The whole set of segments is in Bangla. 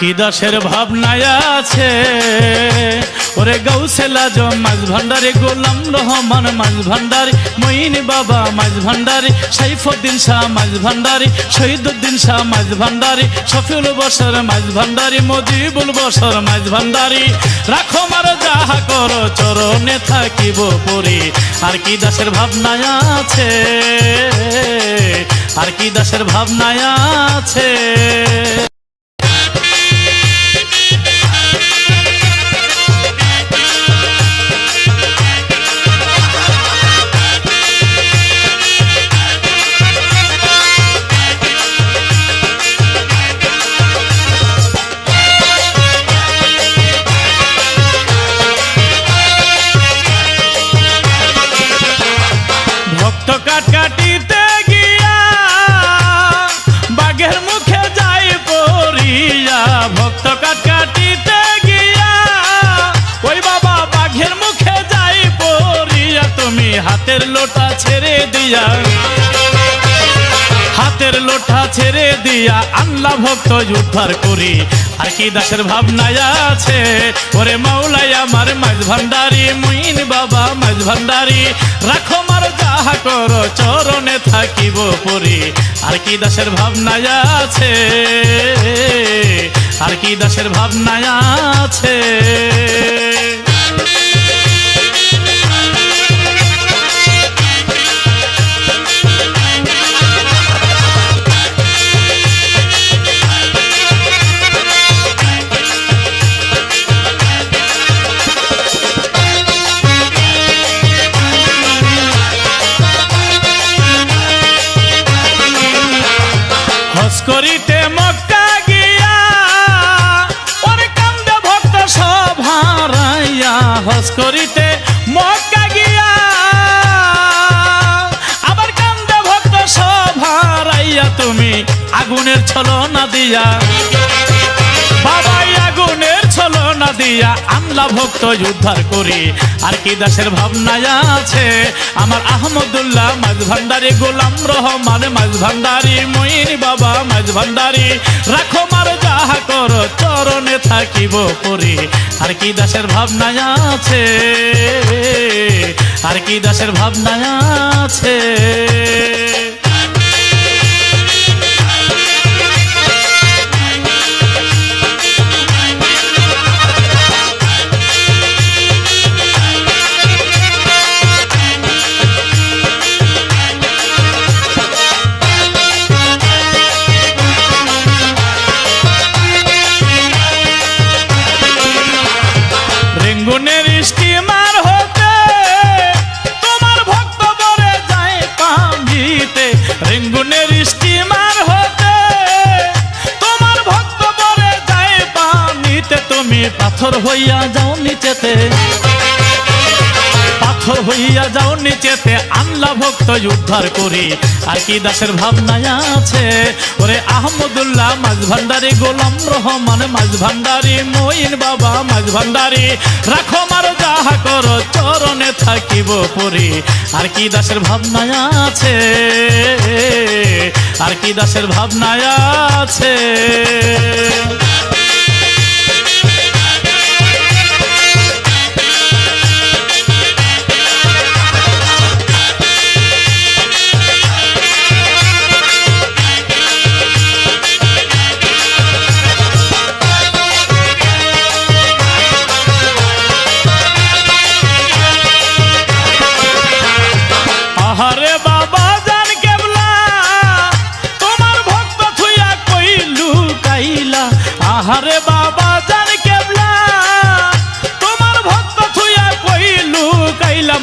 কি দাসের ভাবনায় আছে। ওরে গৌসেলা জম মাছ ভান্ডারি, গোলাম রহমান মাছ ভান্ডারি, মঈন বাবা মাছ ভান্ডারি, সাইফুদ্দিন শাহ মাছ ভান্ডারি, শহীদুদ্দিন শাহ মাছ ভান্ডারি, শফিউল বসর মাছ ভান্ডারি, মজিবুল বসর মাছ ভান্ডারি। রাখো মার যাহা করো, চরণে থাকিব পরি। আর কি দাসের ভাবনায় আছে? আর কি দাসের ভাবনায় আছে? দিয়া। হাতের লোটা ছেড়ে দিয়া আল্লাহ ভক্ত উদ্ধার করি। আর কি দাসের ভাবনায় আছে? ওরে মাওলাই আমার মাঝ ভান্ডারি, মুইন বাবা মাঝ ভান্ডারি। রাখো মার যাহা করো, চরণে থাকিব পরি। আর কি দাসের ভাবনায় আছে? আর কি দাসের ভাবনায় আছে? করিতে মক্কা গিয়া ভক্ত হস করিতে মক্কা গিয়া। আবার ভক্ত তুমি আগুনের ছলনা দিয়া। বাবাই আগুনের ছলনা দিয়া ভক্ত উদ্ধার করি। আর কি দাসের ভাবনায় আছে? আমার আহমদুল্লাহ মাঝ ভান্ডারি গোলাম রহমান মাঝ ভান্ডারি ভান্ডারি, রাখো মার যাহা কর, চরণে থাকিব পরি। আর কি দাসের ভাবনা আছে? আর কি দাসের ভাবনা আছে? পাথর হইয়া যাও নিচেতে। পাথর হইয়া যাও নিচেতে আল্লাহ ভক্ত উদ্ধার করি। আর কি দাসের ভাবনায় আছে? ওরে আহমদুল্লাহ, মাঝ ভান্ডারি গোলাম রহমান, মাঝ ভান্ডারি মঈন বাবা, মাঝ ভান্ডারি। রাখো মার, যাহা করো, চরণে থাকিব পরি। আর কি দাসের ভাবনায় আছে? আর কি দাসের ভাবনায় আছে?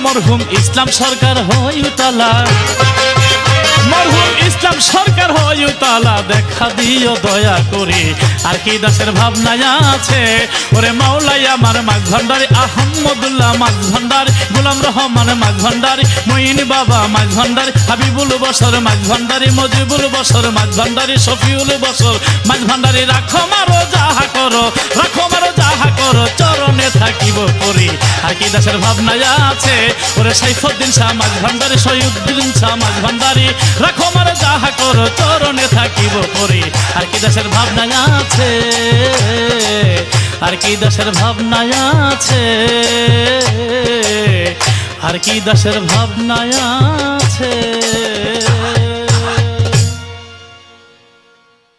মরহুম ইসলাম সরকার হইতালা মরহুম ইসলাম সরকার হইতালা দেখা দিও দয়া করে। আর কি দাসের ভাবনায় আছে? ওরে মাওলাই আমার মাঝ ভান্ডারি আহমদুল্লাহ মাঝ ভান্ডারি গোলাম রহমান মাঝ ভান্ডারি মঈন বাবা মাঝ ভান্ডারি হাবিবুল বসর মাঝ ভান্ডারি মজিবুল বসর মাঝ ভান্ডারি শফিউল বসর মাঝ ভান্ডারি রাখো মারো, যাহা করো, রাখো মারো, যাহা করো, চরণে থাকিব পরি। আর কি দেশের ভাবনায় আছে? ওরে সাইফুদ্দিন শাহ মাঝ ভান্ডারি শহীদুদ্দিন শাহ মাঝ ভান্ডারি রাখো মারে যাহা করো, চরণে থাকিব পরে। আর কি দেশের ভাবনায় আছে? আর কি দেশের ভাবনায় আছে? আর কি দেশের ভাবনা আছে?